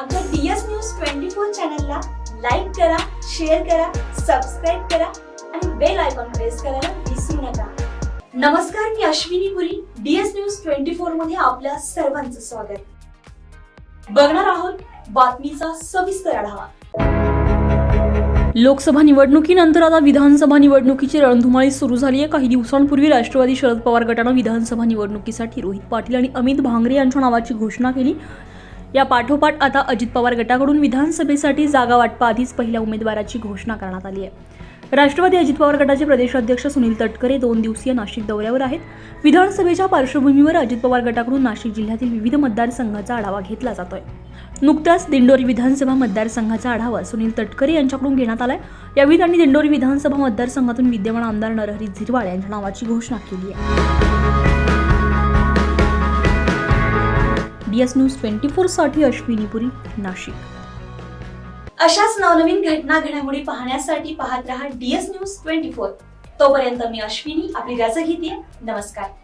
आमच्या DS news twenty four चॅनलला like करा शेअर करा सबस्क्राईब करा आणि बेल आयकॉन प्रेस करायला विसरू नका. नमस्कार मी Ashwini Puri DS news twenty फोरमध्ये आपल्या सर्वांचं स्वागत. बघणार आहोत बातमीचा सविस्तर आढावा. लोकसभा निवडणुकीनंतर आता विधानसभा निवडणुकीची रणधुमाळी सुरू झाली आहे काही दिवसांपूर्वी राष्ट्रवादी शरद पवार गटानं विधानसभा निवडणुकीसाठी रोहित पाटील आणि अमित भांगरे यांच्या नावाची घोषणा केली. या पाठोपाठ आता अजित पवार गटाकडून विधानसभेसाठी जागा वाटपाआधीच पहिल्या उमेदवाराची घोषणा करण्यात आली आहे. राष्ट्रवादी अजित पवार गटाचे प्रदेशाध्यक्ष सुनील तटकरे दोन दिवसीय नाशिक दौऱ्यावर आहेत. विधानसभेच्या पार्श्वभूमीवर अजित पवार गटाकडून नाशिक जिल्ह्यातील विविध मतदारसंघाचा आढावा घेतला जातोय. नुकत्याच दिंडोरी विधानसभा मतदारसंघाचा आढावा सुनील तटकरे यांच्याकडून घेण्यात आलाय. यावेळी त्यांनी दिंडोरी विधानसभा मतदारसंघातून विद्यमान आमदार नरहरी झिरवाळ यांच्या नावाची घोषणा केली आहे. डीएस न्यूज ट्वेंटी फोरसाठी अश्विनीपुरी नाशिक. अशाच नवनवीन घटना घडामोडी पाहण्यासाठी पाहत रहा डीएस न्यूज ट्वेंटी फोर. तोपर्यंत मी अश्विनी आपली रजा घेते. नमस्कार.